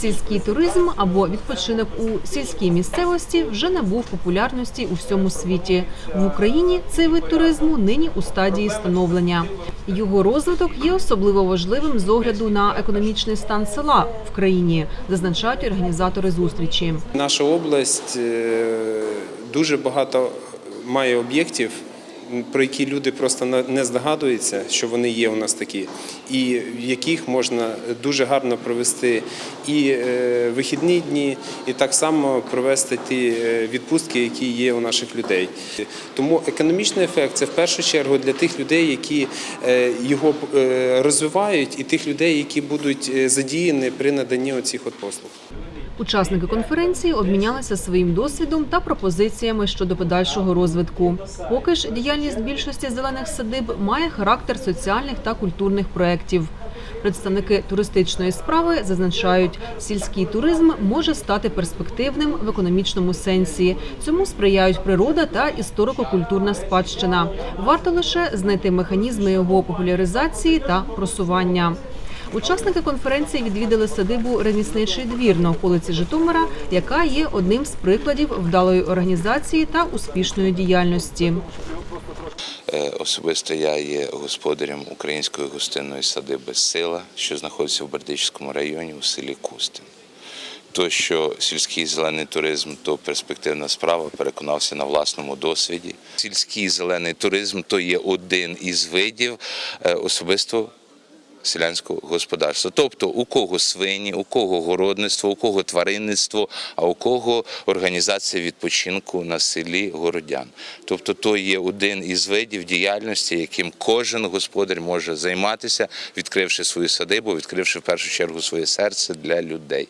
Сільський туризм або відпочинок у сільській місцевості вже набув популярності у всьому світі. В Україні цей вид туризму нині у стадії становлення. Його розвиток є особливо важливим з огляду на економічний стан села в країні, зазначають організатори зустрічі. Наша область е, дуже багато має об'єктів, про які люди просто не здогадуються, що вони є у нас такі, і в яких можна дуже гарно провести і е, вихідні дні, і так само провести ті е, відпустки, які є у наших людей. Тому економічний ефект це в першу чергу для тих людей, які е, його розвивають, і тих людей, які будуть задіяні при наданні оцих от послуг. Учасники конференції обмінялися своїм досвідом та пропозиціями щодо подальшого розвитку. Поки ж діяльність більшості зелених садиб має характер соціальних та культурних проєктів. Представники туристичної справи зазначають, сільський туризм може стати перспективним в економічному сенсі. Цьому сприяють природа та історико-культурна спадщина. Варто лише знайти механізми його популяризації та просування. Учасники конференції відвідали садибу Ремісничий двір на околиці Житомира, яка є одним з прикладів вдалої організації та успішної діяльності. Е, Особисто я є господарем української гостинної садиби Сила, що знаходиться в Бердичівському районі у селі Кустин. То, що сільський зелений туризм то перспективна справа, переконався на власному досвіді. Сільський зелений туризм то є один із видів е, особисто селянського господарства. Тобто у кого свині, у кого городництво, у кого тваринництво, а у кого організація відпочинку на селі городян. Тобто то є один із видів діяльності, яким кожен господар може займатися, відкривши свою садибу, відкривши в першу чергу своє серце для людей.